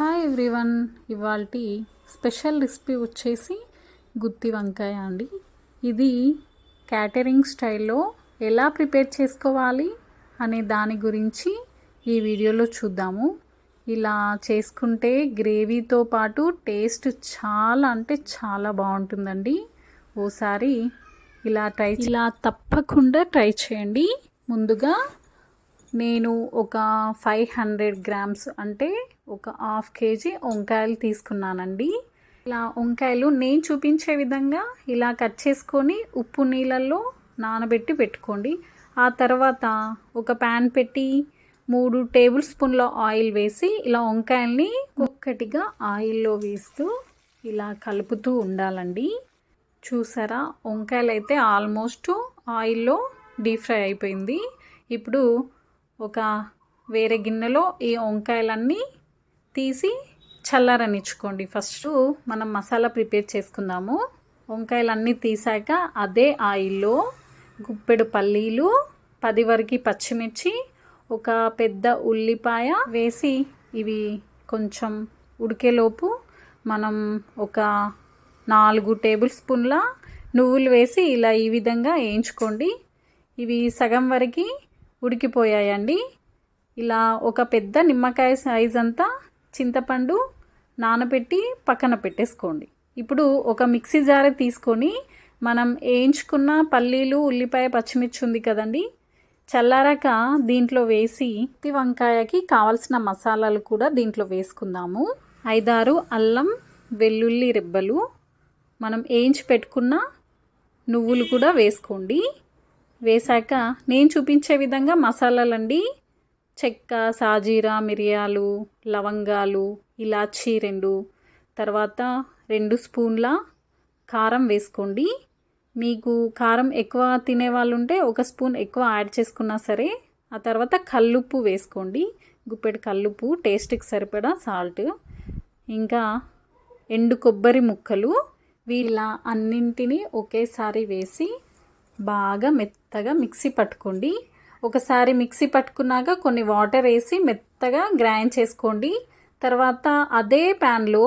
Hi everyone ఇవాళ special recipe వచ్చేసి గుత్తి వంకాయ అండి. ఇది క్యాటరింగ్ స్టైల్లో ఎలా ప్రిపేర్ చేసుకోవాలి అనే దాని గురించి ఈ వీడియోలో చూద్దాము. ఇలా చేసుకుంటే గ్రేవీతో పాటు టేస్ట్ చాలా అంటే చాలా బాగుంటుందండి. ఓసారి ఇలా ట్రై ఇలా తప్పకుండా ట్రై చేయండి. ముందుగా నేను ఒక ఫైవ్ హండ్రెడ్ గ్రామ్స్ అంటే ఒక హాఫ్ కేజీ వంకాయలు తీసుకున్నానండి. ఇలా వంకాయలు నేను చూపించే విధంగా ఇలా కట్ చేసుకొని ఉప్పు నీళ్ళల్లో నానబెట్టి పెట్టుకోండి. ఆ తర్వాత ఒక ప్యాన్ పెట్టి మూడు టేబుల్ స్పూన్ల ఆయిల్ వేసి ఇలా వంకాయల్ని ఒక్కటిగా ఆయిల్లో వేస్తూ ఇలా కలుపుతూ ఉండాలండి. చూసారా? వంకాయలు అయితే ఆల్మోస్ట్ ఆయిల్లో డీప్ ఫ్రై అయిపోయింది. ఇప్పుడు ఒక వేరే గిన్నెలో ఈ వంకాయలన్నీ తీసి చల్లారనిచ్చుకోండి. ఫస్ట్ మనం మసాలా ప్రిపేర్ చేసుకుందాము. వంకాయలన్నీ తీసాక అదే ఆయిల్లో గుప్పెడు పల్లీలు పది వరకు పచ్చిమిర్చి ఒక పెద్ద ఉల్లిపాయ వేసి ఇవి కొంచెం ఉడికేలోపు మనం ఒక నాలుగు టేబుల్ స్పూన్ల నువ్వులు వేసి ఇలా ఈ విధంగా వేయించుకోండి. ఇవి సగం వరకు ఉడికిపోయాయండి. ఇలా ఒక పెద్ద నిమ్మకాయ సైజ్ అంతా చింతపండు నానబెట్టి పక్కన పెట్టేసుకోండి. ఇప్పుడు ఒక మిక్సీ జార తీసుకొని మనం వేయించుకున్న పల్లీలు ఉల్లిపాయ పచ్చిమిర్చి ఉంది కదండి చల్లారాక దీంట్లో వేసి ఉత్తి వంకాయకి కావలసిన మసాలాలు కూడా దీంట్లో వేసుకుందాము. ఐదారు అల్లం వెల్లుల్లి రెబ్బలు మనం వేయించి పెట్టుకున్న నువ్వులు కూడా వేసుకోండి. వేశాక నేను చూపించే విధంగా మసాలాలండి. చెక్క సాజీరా మిరియాలు లవంగాలు ఇలాచీ రెండు. తర్వాత రెండు స్పూన్ల కారం వేసుకోండి. మీకు కారం ఎక్కువ తినే వాళ్ళు ఉంటే ఒక స్పూన్ ఎక్కువ యాడ్ చేసుకున్నా సరే ఆ తర్వాత కల్లుప్పు వేసుకోండి. గుప్పెడు కల్లుప్పు టేస్ట్కి సరిపడా సాల్ట్. ఇంకా ఎండు కొబ్బరి ముక్కలు వీళ్ళ అన్నింటినీ ఒకేసారి వేసి బాగా మెత్తగా మిక్సీ పట్టుకోండి. ఒకసారి మిక్సీ పట్టుకున్నాక కొన్ని వాటర్ వేసి మెత్తగా గ్రైండ్ చేసుకోండి. తర్వాత అదే ప్యాన్లో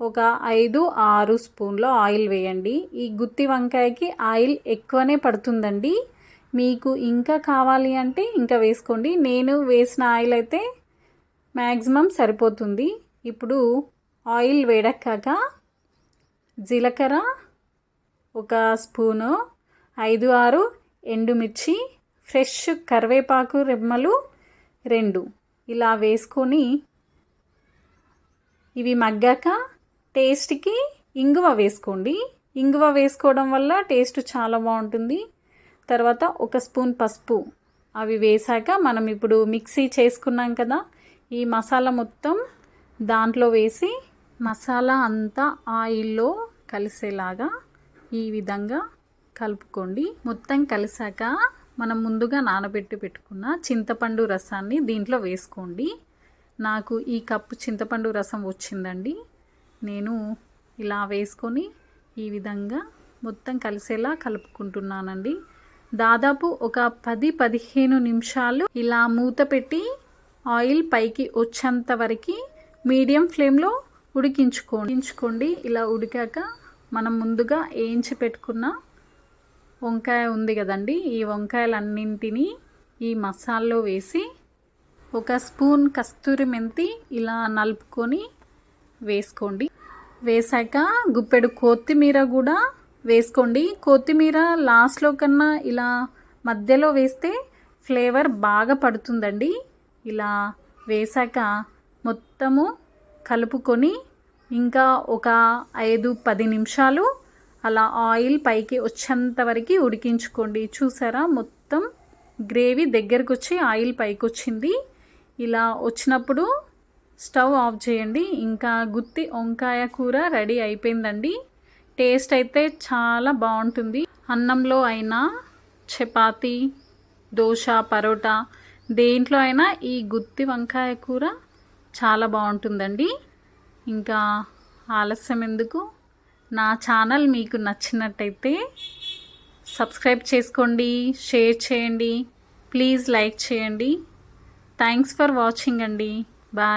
ఒక ఐదు ఆరు స్పూన్ల ఆయిల్ వేయండి. ఈ గుత్తి వంకాయకి ఆయిల్ ఎక్కువనే పడుతుందండి. మీకు ఇంకా కావాలి అంటే ఇంకా వేసుకోండి. నేను వేసిన ఆయిల్ అయితే మ్యాక్సిమం సరిపోతుంది. ఇప్పుడు ఆయిల్ వేడక్కాక జీలకర్ర ఒక స్పూను ఐదు ఆరు ఎండుమిర్చి ఫ్రెష్ కరివేపాకు రెమ్మలు రెండు. ఇలా వేసుకొని ఇవి మగ్గాక టేస్ట్కి ఇంగువ వేసుకోండి. ఇంగువ వేసుకోవడం వల్ల టేస్ట్ చాలా బాగుంటుంది. తర్వాత ఒక స్పూన్ పసుపు అవి వేసాక మనం ఇప్పుడు మిక్సీ చేసుకున్నాం కదా ఈ మసాలా మొత్తం దాంట్లో వేసి మసాలా అంతా ఆయిల్లో కలిసేలాగా ఈ విధంగా కలుపుకోండి. మొత్తం కలిసాక మనం ముందుగా నానబెట్టి పెట్టుకున్న చింతపండు రసాన్ని దీంట్లో వేసుకోండి. నాకు ఈ కప్పు చింతపండు రసం వచ్చిందండి. నేను ఇలా వేసుకొని ఈ విధంగా మొత్తం కలిసేలా కలుపుకుంటున్నానండి. దాదాపు ఒక పది పదిహేను నిమిషాలు ఇలా మూత పెట్టి ఆయిల్ పైకి వచ్చేంత వరకు మీడియం ఫ్లేమ్లో ఉడికించుకోండి. ఇలా ఉడికాక మనం ముందుగా వేయించి పెట్టుకున్న వంకాయ ఉంది కదండి ఈ వంకాయలన్నింటినీ ఈ మసాల్లో వేసి ఒక స్పూన్ కస్తూరి మెంతి ఇలా నలుపుకొని వేసుకోండి. వేసాక గుప్పెడు కొత్తిమీర కూడా వేసుకోండి. కొత్తిమీర లాస్ట్లో కన్నా ఇలా మధ్యలో వేస్తే ఫ్లేవర్ బాగా పడుతుందండి. ఇలా వేసాక మొత్తము కలుపుకొని ఇంకా ఒక ఐదు పది నిమిషాలు అలా ఆయిల్ పైకి వచ్చేంత వరకు ఉడికించుకోండి. చూసారా? మొత్తం గ్రేవీ దగ్గరకు వచ్చి ఆయిల్ పైకి వచ్చింది ఇలా వచ్చినప్పుడు స్టవ్ ఆఫ్ చేయండి. ఇంకా గుత్తి వంకాయ కూర రెడీ అయిపోయిందండి. టేస్ట్ అయితే చాలా బాగుంటుంది. అన్నంలో అయినా చపాతి దోశ పరోటా దేంట్లో అయినా ఈ గుత్తి వంకాయ కూర చాలా బాగుంటుందండి. ఇంకా ఆలస్యం ఎందుకు? నా ఛానల్ మీకు నచ్చినట్టయితే సబ్స్క్రైబ్ చేసుకోండి షేర్ చేయండి ప్లీజ్ లైక్ చేయండి. థ్యాంక్స్ ఫర్ వాచింగ్ అండి. బాయ్